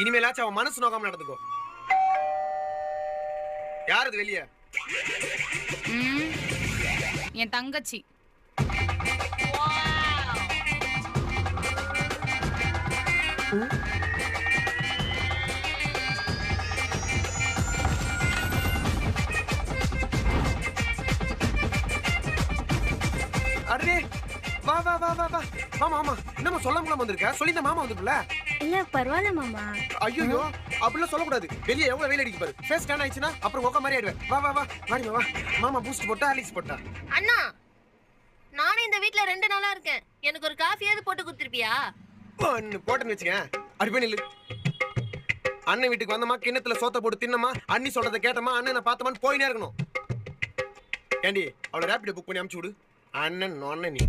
இனிமேலாச்சும் அவன் மனசு நோக்காம நடந்துக்கோ. யார் அது வெளியே? என் தங்கச்சி. அடே வா வா வா வா வா. மாமா ஆமா என்னம்மா சொல்லாம வந்திருக்க? சொல்லி இந்த மாமா வந்துருக்குல்ல இல்ல பரவாயில்ல மாமா. ஐயோ அப்படிலாம் சொல்லக்கூடாது. வெளியே எவ்வளவு வெயில் அடிக்க பாரு. ஃபேஸ் ஸ்கேன் ஆயிடுச்சுன்னா அப்புறம் உக்க மாதிரி ஆயிடுவேன். வா வா வா. வாடிமா வா. மாமா பூஸ்ட் போட்டா ஆலிக்ஸ் போட்டா. அண்ணா நானும் இந்த வீட்ல ரெண்டு நாளா இருக்கேன். எனக்கு ஒரு காஃபியாவது போட்டு கொடுத்துருப்பியா? ஒன்னு போட்டேன்னு வச்சுக்க அடி போய் நில்லு. அண்ணன் வீட்டுக்கு வந்தமா கிண்ணத்துல சோத்த போட்டு தின்னமா அண்ணி சொல்றதை கேட்டமா அண்ணனை பார்த்தமான்னு போயினே இருக்கணும். ஏண்டி அவளை ரேபிடோ புக் பண்ணி அமுச்சு விடு. அண்ணன் நொண்ண நீ.